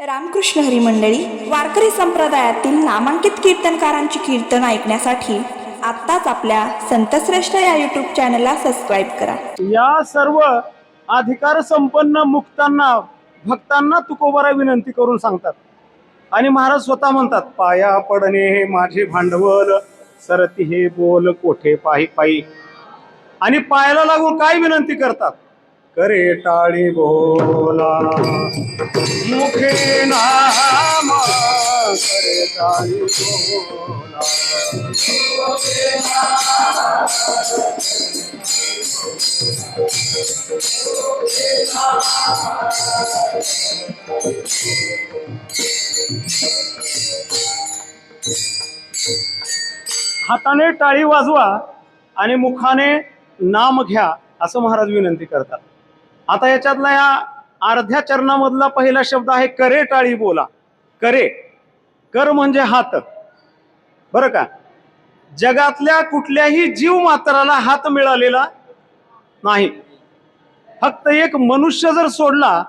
रामकृष्ण हरी मंडळी वारकरी संप्रदायातील नामांकित कीर्तनकारांची कीर्तन ऐकण्यासाठी आत्ताच आपल्या संतश्रेष्ठ या यूट्यूब चॅनलला सबस्क्राईब करा. या सर्व अधिकार संपन्न मुक्तांना भक्तांना तुकोबारा विनंती करून सांगतात. आणि महाराज स्वतः म्हणतात पाया पडणे हे माझे भांडवल सरती हे बोल कोठे पायी पायी. आणि पायाला लागून काय विनंती करतात? करे टाळी बोला. मुखे नाम करे टाळी बोला. हाताने टाळी वाजवा आणि मुखाने नाम घ्या असं महाराज विनंती करतात. आता याच्यातला या अर्ध्या चरणामधला पहिला शब्द आहे करे टाळी बोला. करे. कर म्हणजे हात. बरं का? जगातल्या कुठल्याही जीव मात्राला हात मिळालेला नाही. फक्त एक मनुष्य जर सोडला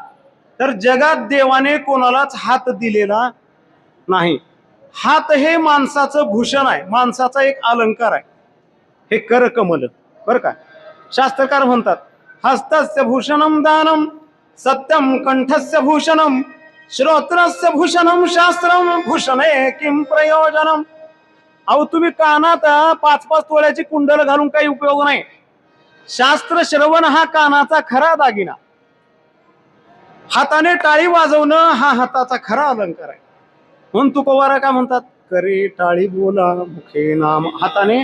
तर जगात देवाने कोणालाच हात दिलेला नाही. हात हे माणसाचं भूषण आहे. माणसाचा एक अलंकार आहे. हे कर कमल. बरं का? शास्त्रकार म्हणतात हस्तस्य भूषणम दानम सत्यम कंठस्य भूषणम श्रोत्रस्य भूषणम शास्त्रम भूषणे किम प्रयोजनम? अहो तुम्ही कानात पाच पाच तोळ्याची कुंडल घालून काही उपयोग नाही. शास्त्र श्रवण हा कानाचा खरा दागिना. हाताने टाळी वाजवणं हा हाताचा खरा अलंकार आहे. म्हणून तुकोबारा काय म्हणतात? करी टाळी बोला मुखे नाम. हाताने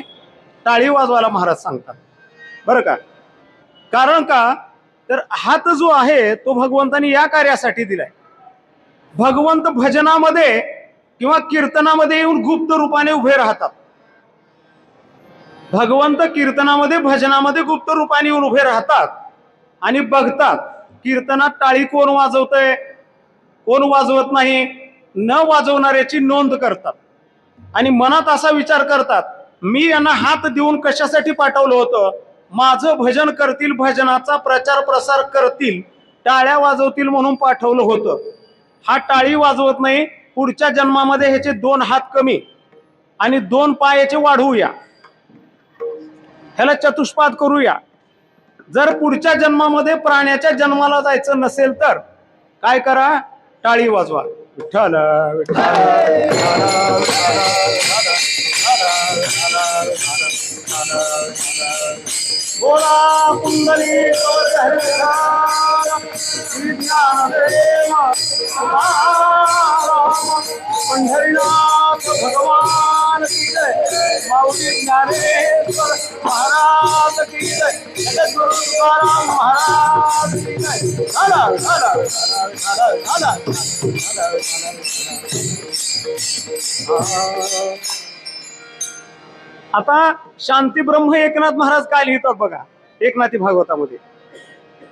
टाळी वाजवायला महाराज सांगतात. बरं का? कारण का? तर हात जो आहे तो भगवंतानी या कार्यासाठी दिलाय. भगवंत भजनामध्ये किंवा कीर्तनामध्ये येऊन गुप्त रूपाने उभे राहतात. भगवंत कीर्तनामध्ये भजनामध्ये गुप्त रूपाने येऊन उभे राहतात आणि बघतात कीर्तनात टाळी कोण वाजवतंय? कोण वाजवत नाही? न वाजवणाऱ्याची नोंद करतात. आणि मनात असा विचार करतात मी यांना हात देऊन कशासाठी पाठवलं होतं? माझं भजन करतील भजनाचा प्रचार प्रसार करतील टाळ्या वाजवतील म्हणून पाठवलं होतं हा टाळी वाजवत नाही पुढच्या जन्मामध्ये ह्याचे दोन हात कमी आणि दोन पाय याचे वाढवूया ह्याला चतुष्पाद करूया जर पुढच्या जन्मामध्ये प्राण्याच्या जन्माला जायचं नसेल तर काय करा टाळी वाजवा विठ्ठल विठ्ठल बोला कुंडली पंढरीनाथ भगवान की जय माऊली ज्ञानेश्वर महाराज की जय जगद्गुरु तुकाराम महाराज की जय झाला झाला झाला झाला झाला आता शांती ब्रह्म एकनाथ महाराज काय लिहितात बघा? एकनाथी भागवतामध्ये.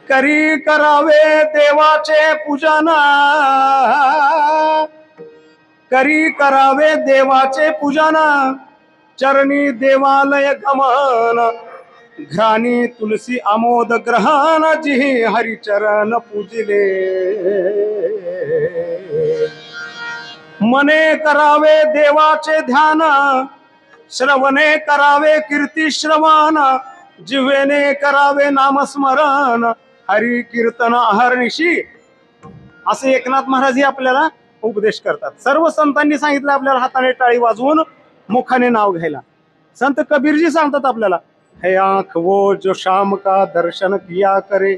करी करावे देवाचे पूजन. करी करावे देवाचे पूजन. चरणी देवालय गमन. घ्राणी तुलसी आमोद ग्रहण. जी हरिचरण पूजिले. मने करावे देवाचे ध्यान. श्रवणे करावे कीर्ती श्रवण जिवेने करावे नामस्मरण हरी कीर्तन अहर्निशी. असे एकनाथ महाराज हे आपल्याला उपदेश करतात. सर्व संतांनी सांगितलं आपल्याला हाताने टाळी वाजवून मुखाने नाव घ्यायला. संत कबीरजी सांगतात आपल्याला है आंख वो जो शाम का दर्शन किया करे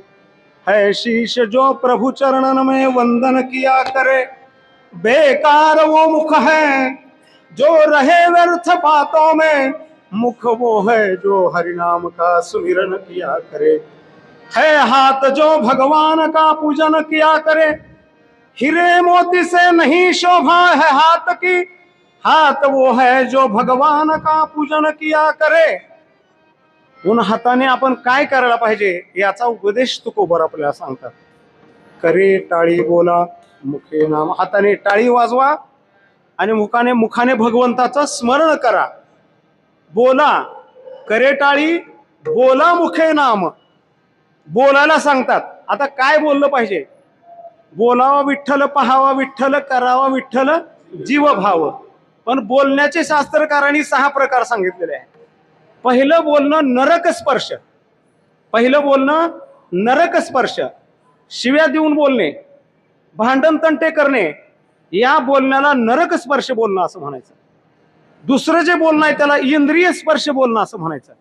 है शीश जो प्रभु चरणन में वंदन किया करे बेकार वो मुख है जो रहे व्यर्थ बातों में मुख वो है जो हरि नाम का सुमिरन किया करे। है हाथ जो भगवान का पूजन किया करे। हीरे मोती से नहीं शोभा है हाथ की हाथ वो है जो भगवान का पूजन किया करे। उन हाताने आपण काय करायला पाहिजे याचा उपदेश तुकोबर आपल्याला सांगतात. करे टाळी बोला मुखे नाम हाताने टाळी वाजवा आणि मुखाने मुखाने भगवंताचं स्मरण करा. बोला करेटाळी बोला मुखे नाम. बोलायला सांगतात. आता काय बोललं पाहिजे? बोलावा विठ्ठल पहावा विठ्ठल करावा विठ्ठल जीव भाव पण बोलण्याचे शास्त्रकारांनी सहा प्रकार सांगितलेले आहे पहिलं बोलणं नरक स्पर्श. पहिलं बोलणं नरक स्पर्श. शिव्या देऊन बोलणे. भांडण तंटे करणे. या बोलण्याला नरक स्पर्श बोलणं असं म्हणायचं. दुसरं जे बोलणं आहे त्याला इंद्रिय स्पर्श बोलणं असं म्हणायचं.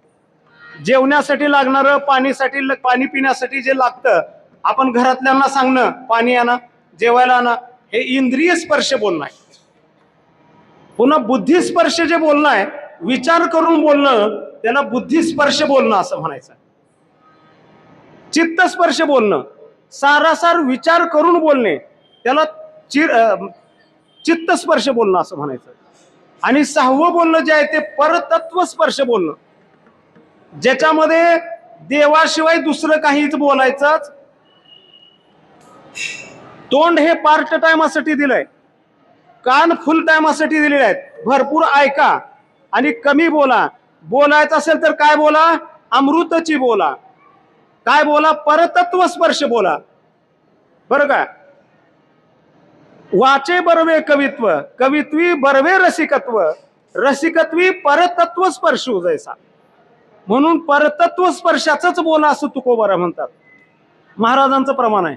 जेवण्यासाठी लागणारं पाणीसाठी पाणी पिण्यासाठी जे लागतं आपण घरातल्यांना सांगणं पाणी आणा जेवायला आणा हे इंद्रिय स्पर्श बोलणं आहे. पुन्हा बुद्धिस्पर्श जे बोलणं आहे विचार करून बोलणं त्याला बुद्धिस्पर्श बोलणं असं म्हणायचं. चित्तस्पर्श बोलणं सारासार विचार करून बोलणे त्याला चिर चित्तस्पर्श बोलणं असं म्हणायचं. आणि सहावं बोलणं जे आहे ते परतत्व स्पर्श बोलणं. ज्याच्यामध्ये देवाशिवाय दुसरं काहीच बोलायचंच तोंड हे पार्ट टायमासाठी दिलंय. कान फुल टायमासाठी दिलेले आहेत. भरपूर ऐका आणि कमी बोला. बोलायचं असेल तर काय बोला? अमृतची बोला. काय बोला? परतत्व स्पर्श बोला. बरं का? वाचे बरवे कवित्व कवित्वी बरवे रसिकत्व रसिकत्वी परतत्व स्पर्श जैसा म्हणून परतत्व स्पर्शाच बोला असं तुकोबारा म्हणतात. महाराजांचं प्रमाण आहे.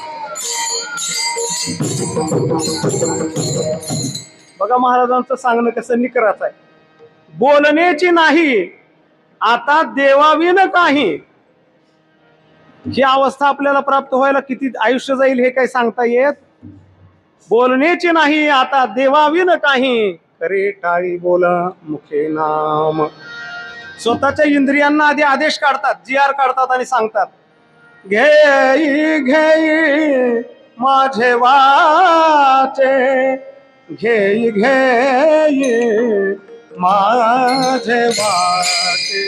बघा महाराजांचं सांगणं कसं निकराच आहे. बोलण्याची नाही आता देवाविन काही. ही अवस्था आपल्याला प्राप्त व्हायला किती आयुष्य जाईल हे काही सांगता येत? बोलण्याची नाही आता देवाविन काही. करे टाळी बोला मुखे नाम. स्वतःच्या इंद्रियांना आधी आदेश काढतात जी आर काढतात आणि सांगतात घे घे माझे वाचे घेई घेई माझे वाचे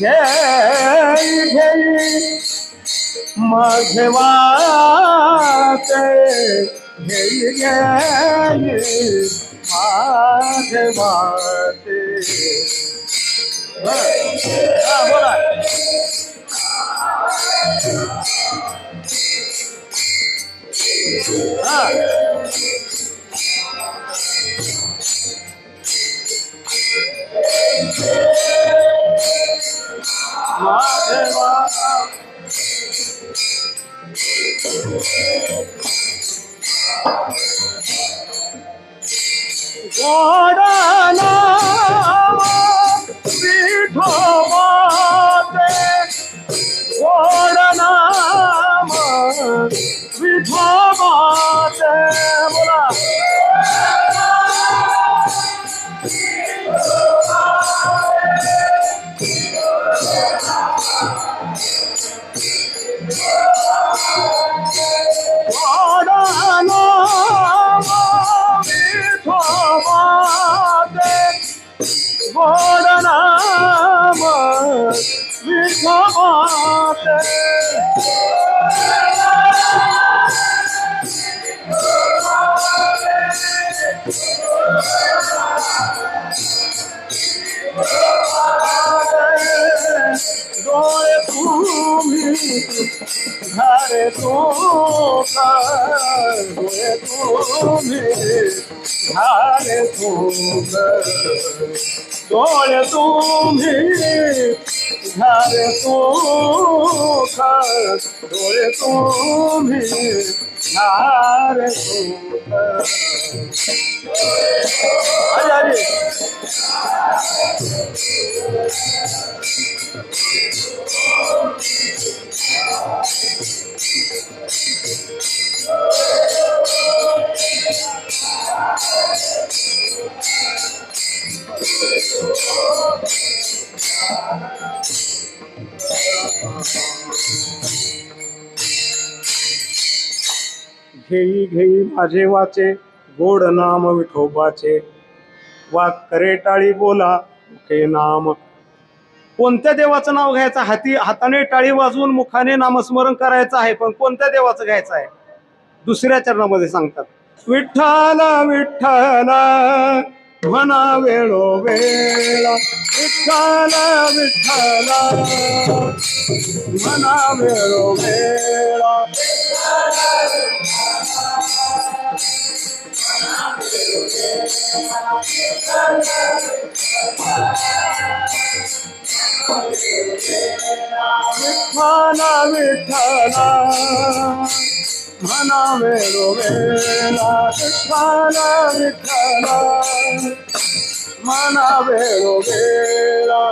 घेई घेई माझे वाचे घेई घेई माझे वाचे बोला. हा, बोला हा माझे वाचे गोडना विठोबाचे घरे तू डोळे तुम्ही घरे तू डोळे तुम्ही माझे वाचे गोड नाम विठोबाचे. वाक करे टाळी बोला मुखे नाम. कोणत्या देवाचं नाव घ्यायचं? हाती हाताने टाळी वाजवून मुखाने नामस्मरण करायचं आहे पण कोणत्या देवाचं घ्यायचं आहे? दुसऱ्या चरणामध्ये सांगतात विठ्ठल विठ्ठल म्हणा वेळो वेळा. विठ्ठल विठ्ठल म्हणा वेळो वेळ. विठ्ठल विठ्ठल म्हणा वेळो वेळा विठ्ठल विठ्ठल म्हणा वेळो वेळा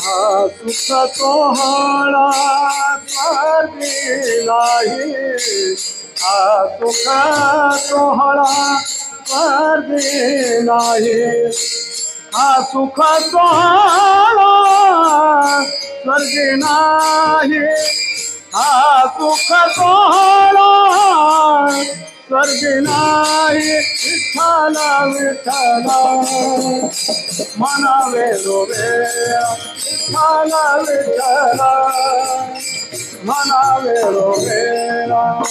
हा सुख सोहळा स्वर्गी नाही हा सुख सोहळा स्वर्गी नाही हा सुख सोहळा स्वर्गी नाही. हा सुख सोहळा स्वर्गी नाही विठ्ठल विठ्ठल म्हणावे रोवे विठ्ठल विठ्ठल म्हणावे रोवे स्वर्गी नाही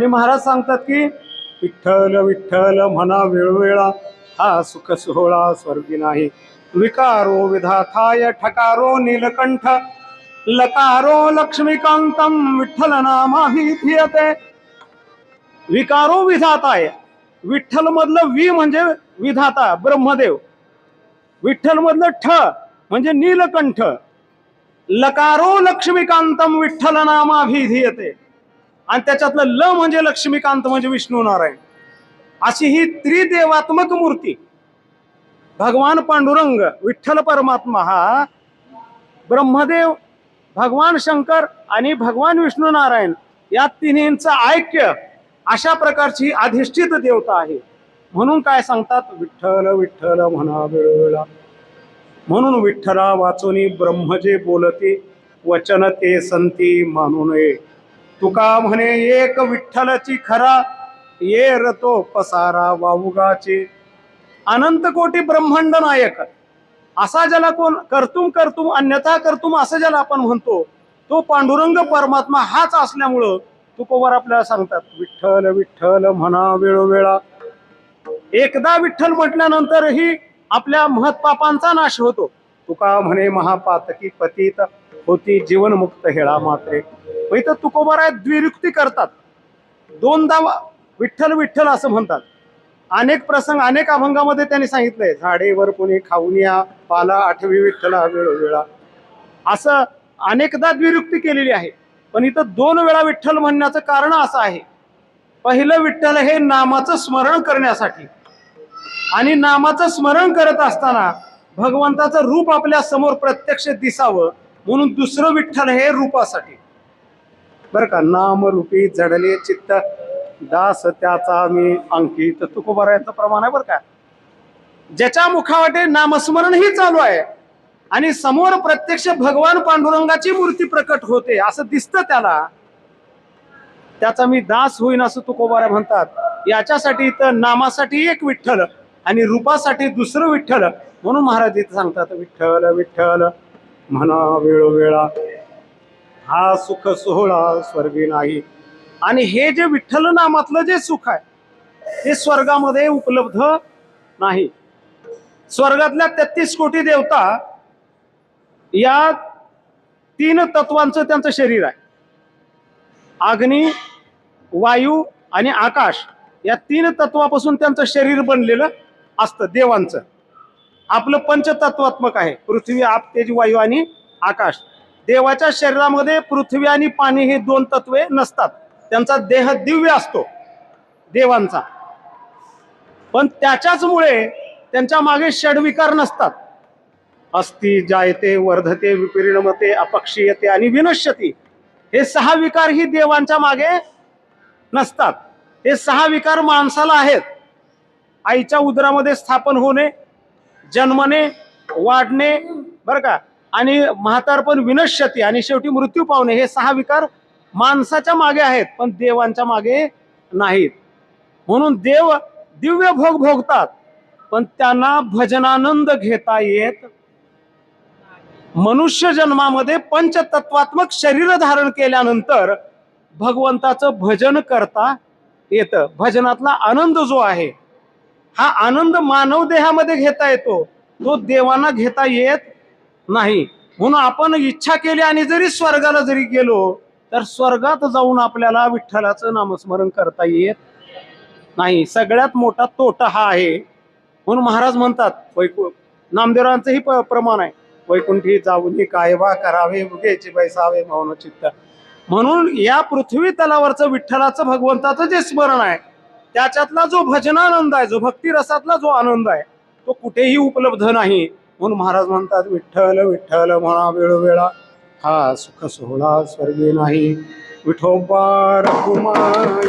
आणि महाराज सांगतात की विठ्ठल विठ्ठल म्हणा वेळोवेळा हा सुख सोहळा स्वर्गी नाही. विकारो विधाथाय ठकारो नीलकंठ लकारो लक्ष्मीकांतम विठ्ठल नामाभिधीयते विकारो विधाताय. विठ्ठल मधलं वि म्हणजे विधाता ब्रह्मदेव. विठ्ठल मधलं ठ म्हणजे नीलकंठ. लकारो लक्ष्मीकांतम विठ्ठल नामाभिधीयते. आणि त्याच्यातलं ल म्हणजे लक्ष्मीकांत म्हणजे विष्णू नारायण. अशी ही त्रिदेवात्मक मूर्ती. भगवान पांडुरंग विठ्ठल परमात्मा हा ब्रह्मदेव भगवान शंकर आणि भगवान विष्णू नारायण या तिन्हींचं ऐक्य अशा प्रकारची अधिष्ठित देवता आहे. म्हणून काय सांगतात? विठ्ठल विठ्ठल म्हणा वेळोवेळा. म्हणून विठ्ठला वाचोनी ब्रह्म जे बोलते वचन ते संती मानू नये. तुका म्हणे एक विठ्ठलची खरा ये रतो पसारा वावुगाचे अनंत कोटी ब्रह्मांड नायक. असा ज्याला कोण कर्तुम करतुम अन्यथा कर्तुम असं ज्याला आपण म्हणतो तो पांडुरंग परमात्मा हाच असल्यामुळं तुकोवर आपल्याला सांगतात विठ्ठल विठ्ठल म्हणा वेळोवेळा. एकदा विठ्ठल म्हटल्यानंतरही आपल्या महत्पापांचा नाश होतो. तुका म्हणे महापातकी पतीत होती जीवनमुक्त हेळा मात्रे. मग इथं तुकोबाराय द्विरुक्ती करतात. दोनदा विठ्ठल विठ्ठल असं म्हणतात. अनेक प्रसंग अनेक अभंगामध्ये त्यांनी सांगितलंय झाडेवर कोणी खाऊन या पाला आठवी विठ्ठला वेळोवेळा असं अनेकदा द्विरुक्ती केलेली आहे. पण इथं दोन वेळा विठ्ठल म्हणण्याचं कारण असं आहे. पहिलं विठ्ठल हे नामाचं स्मरण करण्यासाठी. आणि नामाचं स्मरण करत असताना भगवंताचं रूप आपल्यासमोर प्रत्यक्ष दिसावं म्हणून दुसरं विठ्ठल हे रूपासाठी. बरं का नाम रूपी जडले चित्त दास त्याचा मी अंकित. तुकोबारायचं प्रमाण आहे बरं का? ज्याच्या मुखावाटे नामस्मरण ही चालू आहे आणि समोर प्रत्यक्ष भगवान पांडुरंगाची मूर्ती प्रकट होते असं दिसतं त्याला. त्याचा मी दास होईन असं तुकोबारा म्हणतात. याच्यासाठी तर नामासाठी एक विठ्ठल आणि रूपासाठी दुसरं विठ्ठल. म्हणून महाराज इथं सांगतात विठ्ठल विठ्ठल म्हणा वेळोवेळा. हा सुख सोहळा स्वर्गी नाही. आणि हे जे विठ्ठल नामातलं जे सुख आहे ते स्वर्गामध्ये उपलब्ध नाही. स्वर्गातल्या तेहतीस कोटी देवता या तीन तत्वांचं त्यांचं शरीर आहे. अग्नी वायू आणि आकाश या तीन तत्वापासून त्यांचं शरीर बनलेलं असतं देवांचं. आपलं पंचतत्वात्मक आहे पृथ्वी आप तेज वायू आणि आकाश. देवाच्या शरीरामध्ये पृथ्वी आणि पाणी हे दोन तत्वे नसतात. त्यांचा देह दिव्य असतो देवांचा. पण त्याच्याचमुळे त्यांच्या मागे षडविकार नसतात. अस्ति जायते वर्धते विपरिणमते अपक्षीयते आणि विनश्यती. हे सहा विकार ही देवांच्या मागे नसतात. हे सहा विकार माणसाला आहेत. आईच्या उदरामध्ये स्थापन होणे जन्मणे वाढणे बरं का? आणि म्हातारपण विनश्यती आणि शेवटी मृत्यू पावणे हे सहा विकार माणसाच्या मागे आहेत पण देवांच्या मागे नाहीत. म्हणून देव दिव्य भोग भोगतात पण त्यांना भजनानंद घेता येत मनुष्य जन्मामध्ये पंचतत्वात्मक शरीर धारण केल्यानंतर भगवंताचं भजन करता येतं. भजनातला आनंद जो आहे हा आनंद मानव देहामध्ये घेता येतो. तो देवांना घेता येत नाही. म्हणून आपण इच्छा केली आणि जरी स्वर्गाला जरी गेलो तर स्वर्गात जाऊन आपल्याला विठ्ठलाचं नामस्मरण करता येत नाही. सगळ्यात मोठा तोटा हा आहे. म्हणून महाराज म्हणतात वैकु नामदेवांचंही प- प्रमाण आहे. वैकुंठी जाऊनी कायवा करावे उगेचे बैसावे मौन चित्त. म्हणून या पृथ्वी तलावरचं विठ्ठलाचं भगवंताचं जे स्मरण आहे त्याच्यातला जो भजनानंद आहे जो भक्ती रसातला जो आनंद आहे तो कुठेही उपलब्ध नाही. म्हणून महाराज म्हणतात विठ्ठल विठ्ठल म्हणा वेळोवेळा. हा सुख सोहळा स्वर्गी नाही Vithoba रघुमाई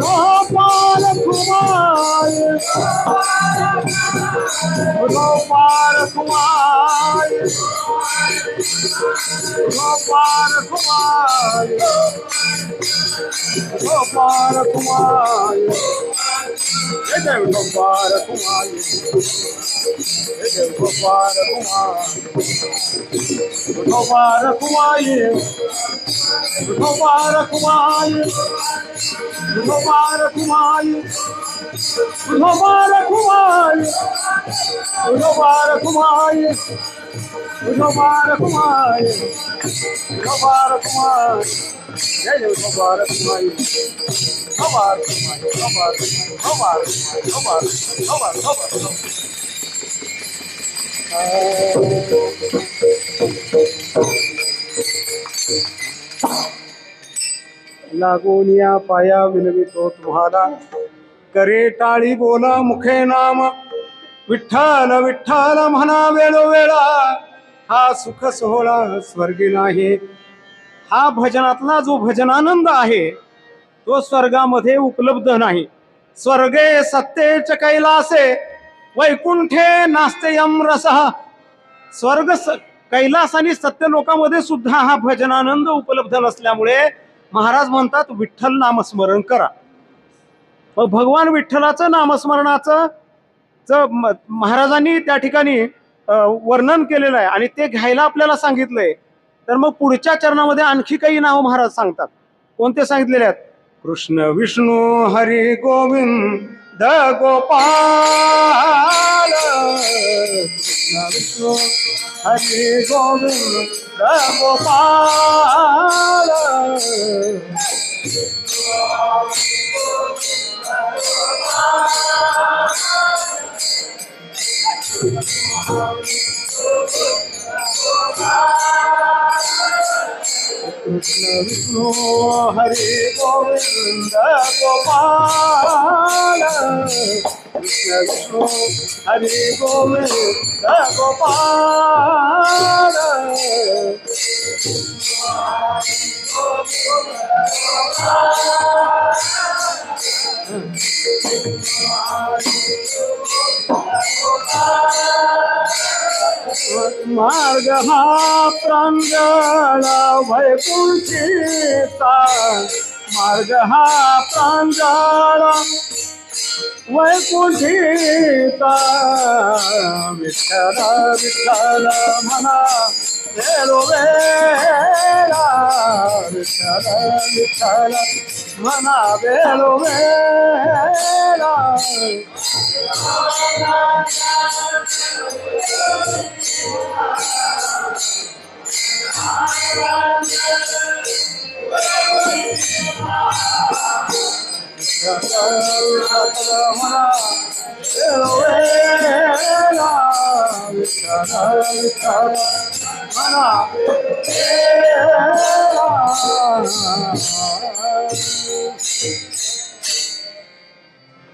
Gopal Kumar Gopal o Gopal Kumar Gopal Kumar Jai Gopal Kumar Jai Gopal Kumar Gopal Kumar Gopal Kumar Tomara com alho. Tomara com alho. Tomara com alho. Tomara com alho. Tomara com alho. E aí, tomara com alho. Tomara com alho. Tomara com alho. Tomara com alho. Tomara com alho. Tomara com alho. Tomara com alho. Tomara com alho. लागून या पाया विनवितो तुम्हाला. करे टाळी बोला मुखे नाम. विठ्ठल विठ्ठल म्हणा वेळोवेळा हा सुख सोहळा स्वर्गी नाही. हा भजनातला जो भजनानंद आहे तो स्वर्गामध्ये उपलब्ध नाही. स्वर्गे सत्तेच कैलासे वैकुंठे नास्ते यम स्वर्ग स- कैलास आणि सत्य लोकांमध्ये सुद्धा हा भजनानंद उपलब्ध नसल्यामुळे महाराज म्हणतात विठ्ठल नामस्मरण करा. मग भगवान विठ्ठलाचं नामस्मरणाचं च म- महाराजांनी त्या ठिकाणी वर्णन केलेलं आहे आणि ते घ्यायला आपल्याला सांगितलंय. तर मग पुढच्या चरणामध्ये आणखी काही नाव महाराज सांगतात. कोणते सांगितलेले आहेत? कृष्ण विष्णू हरी गोविंद गोपाल कृष्ण विष्णू. హరి గోవింద గోపాల కృష్ణ విష్ణు హరి గోవింద గోపాల कृष्ण विष्णू हरी गोविंद गोपाल मार्ग हा प्रांजळ वैकुंठीचा मार्ग हा प्रांजळ. वैकुंठीचा विठ्ठल विठ्ठल म्हणा वेळो वेळा विठ्ठल विठ्ठल म्हणा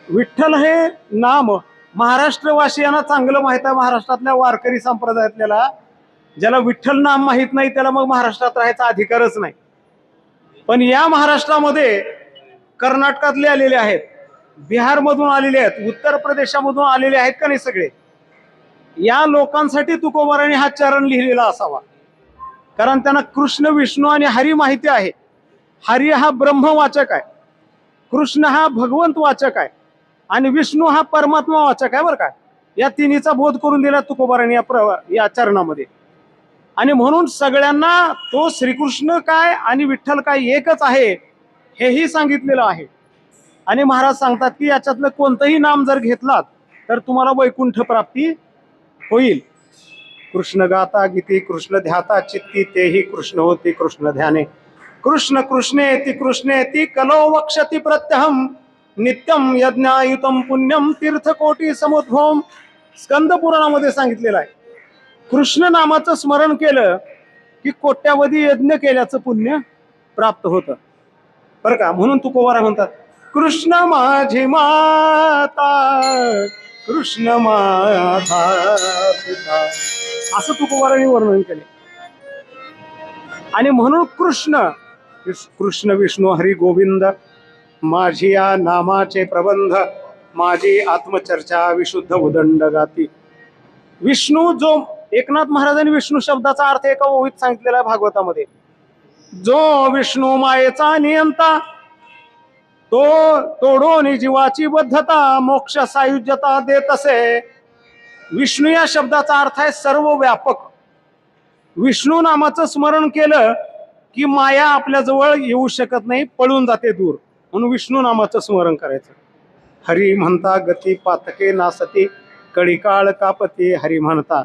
विठ्ठल हे नाम महाराष्ट्रवासियांना चांगलं माहीत आहे. महाराष्ट्रातल्या वारकरी संप्रदायातल्याला ज्याला विठ्ठल नाम माहीत नाही त्याला मग महाराष्ट्रात राहायचा अधिकारच नाही. पण या महाराष्ट्रामध्ये कर्नाटकातले आलेले आहेत. बिहारमधून आलेले आहेत. उत्तर प्रदेशामधून आलेले आहेत का नाही सगळे? या लोकांसाठी तुकोबाराने हा चरण लिहिलेला असावा. कारण त्यांना कृष्ण विष्णू आणि हरी माहिती आहे. हरी हा ब्रह्मवाचक आहे. कृष्ण हा भगवंत वाचक आहे. आणि विष्णू हा परमात्मा वाचक आहे बरं का? या तिन्हीचा बोध करून दिला तुकोबाराने या प्र या चरणामध्ये. आणि म्हणून सगळ्यांना तो श्रीकृष्ण काय आणि विठ्ठल काय एकच आहे. हेही सांगितलेलं आहे. आणि महाराज सांगतात की याच्यातलं कोणतंही नाम जर घेतलात तर तुम्हाला वैकुंठ प्राप्ती होईल. कृष्ण गाता गीती कृष्ण ध्याता चित्ती तेही कृष्ण होती कृष्ण ध्याने. कृष्ण कृष्णेती कृष्णेती कलो वक्षती प्रत्यहम नित्यम यज्ञायुतम पुण्यम तीर्थकोटी समुद्भवम स्कंद पुराणामध्ये सांगितलेलं आहे. कृष्ण नामाचं स्मरण केलं की कोट्यावधी यज्ञ केल्याचं पुण्य प्राप्त होतं. बरं का? म्हणून तू म्हणतात. कृष्ण माझी माता कृष्ण माझा पिता. असं तुकोबारांनी वर्णन केले. आणि म्हणून कृष्ण कृष्ण विष्णू हरी गोविंद माझी या नामाचे प्रबंध माझी आत्मचर्चा विशुद्ध उदंड गाती विष्णू जो एकनाथ महाराजांनी विष्णू शब्दाचा अर्थ एका ओवीत सांगितलेला आहे भागवतामध्ये. जो विष्णू मायेचा नियंता तो तोडून जीवाची बद्धता मोक्ष सायुज्यता देत असे. विष्णू या शब्दाचा अर्थ आहे सर्व व्यापक विष्णू नामाचं स्मरण केलं की माया आपल्या जवळ येऊ शकत नाही पळून जाते दूर. म्हणून विष्णू नामाचं स्मरण करायचं. हरी म्हणता गती पातके नासती कडिकाळ कापती हरी म्हणता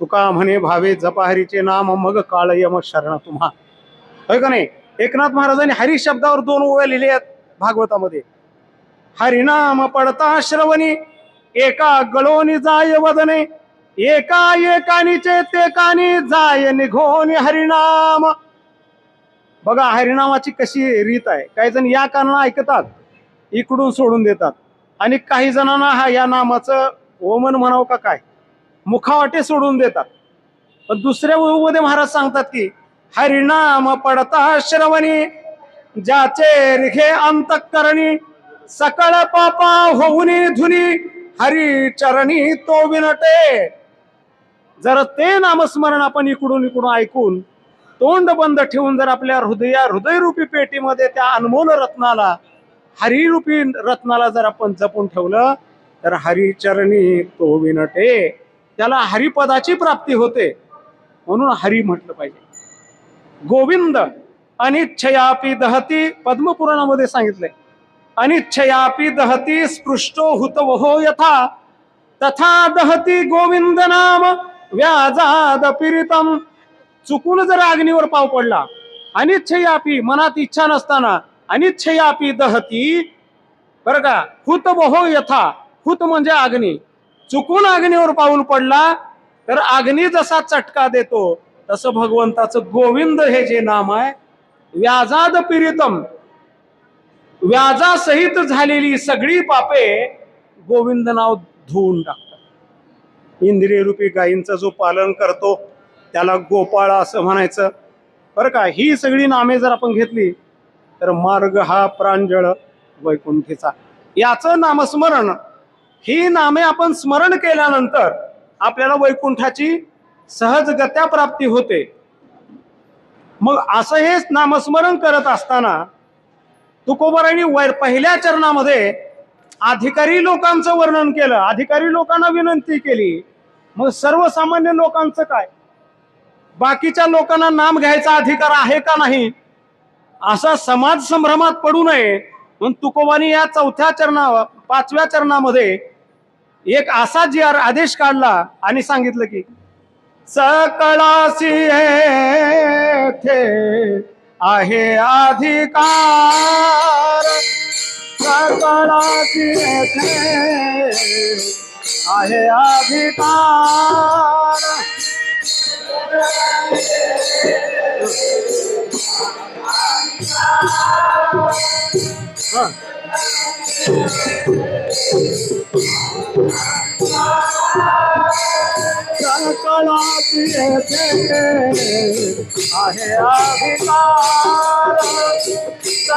तुका म्हणे भावे जपा हरीचे नाम मग काळ यम शरण तुम्हा. होय का नाही? एकनाथ महाराजांनी हरी शब्दावर दोन ओव्या लिहिल्या आहेत भागवतामध्ये. हरिनाम पडता श्रवणी एका गळोनी जाय वदने एका एकानीचे ते कानी जाय निघोनी हरिनाम. बघा हरिनामाची कशी रीत आहे. काही जण या कानानं ऐकतात इकडून सोडून देतात. आणि काही जणांना हा या नामाचं ओमन म्हणावं का काय? मुखावाटे सोडून देतात. पण दुसऱ्या ओवीमध्ये महाराज सांगतात की हरिनाम पडता श्रवणी ज्याचे रिघे अंतकरणी सकळ पापा होऊन धुनी हरी चरणी तो विनटे. जर ते नामस्मरण आपण इकडून इकडून ऐकून तोंड बंद ठेवून जर आपल्या हृदया हृदयरूपी पेटीमध्ये त्या अनमोल रत्नाला हरिरूपी रत्नाला जर आपण जपून ठेवलं तर हरिचरणी तो विनटे. त्याला हरिपदाची प्राप्ती होते. म्हणून हरी म्हटलं पाहिजे. गोविंद अनिच्छयापी दहती पद्मपुराणामध्ये सांगितले. अनिच्छयापी दहती स्पृष्टो हुतवहो यथा तथा दहती गोविंद नाम व्याजाद पीडितम चुकून जर अग्नीवर पाव पडला अनिच्छयापी मनात इच्छा नसताना अनिच्छयापी दहती बरं का हुत बहो यथा हुत म्हणजे अग्नी. चुकून अग्नीवर पाऊल पडला तर अग्नी जसा चटका देतो तसं भगवंताचं गोविंद हे जे नाम आहे व्याजाद पीडितम व्याजासहित झालेली सगळी पापे गोविंद नाव धुवून टाकतात. इंद्रिय रूपी गायींचं जो पालन करतो त्याला गोपाळ असं म्हणायचं. बरं का ही सगळी नामे जर आपण घेतली तर मार्ग हा प्रांजळ वैकुंठीचा. याचं नामस्मरण ही नामे आपण स्मरण केल्यानंतर आपल्याला वैकुंठाची सहजगत्या प्राप्ती होते. मग असं हेच नामस्मरण करत असताना तुकोबारांनी वैर पहिल्या चरणामध्ये अधिकारी लोकांचं वर्णन केलं. अधिकारी लोकांना विनंती केली. मग सर्वसामान्य लोकांचं काय? बाकीच्या लोकांना नाम घ्यायचा अधिकार आहे का नाही? असा समाज संभ्रमात पडू नये. म्हणून तुकोबानी या चौथ्या चरणा पाचव्या चरणामध्ये एक असा जी आर- आदेश काढला आणि सांगितलं की सकळाशी येथे आहे अधिकार. सकळाशी येथे आहे अधिकार. सकळासी येथे आहे अधिकार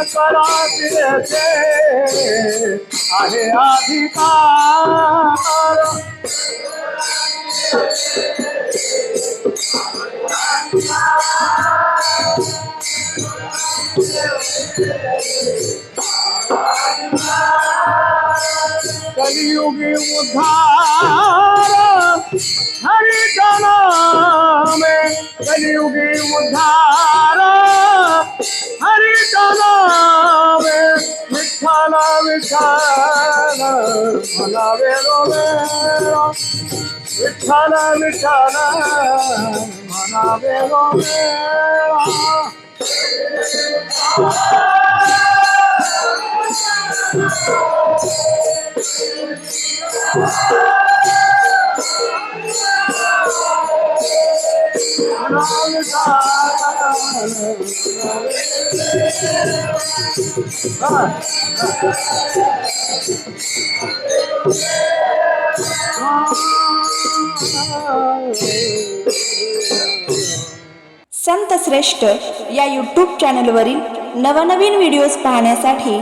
सकळासी येथे आहे अधिकार कलियुगी उद्धार हरि नामे कलियुगी उद्धार हरि नामे विठ्ठल विठ्ठल म्हणावे रोमेरा विठ्ठल विठ्ठल म्हणावे रोमेरा संत श्रेष्ठ या यूट्यूब चॅनलवरील नवनवीन व्हिडिओज पाहण्यासाठी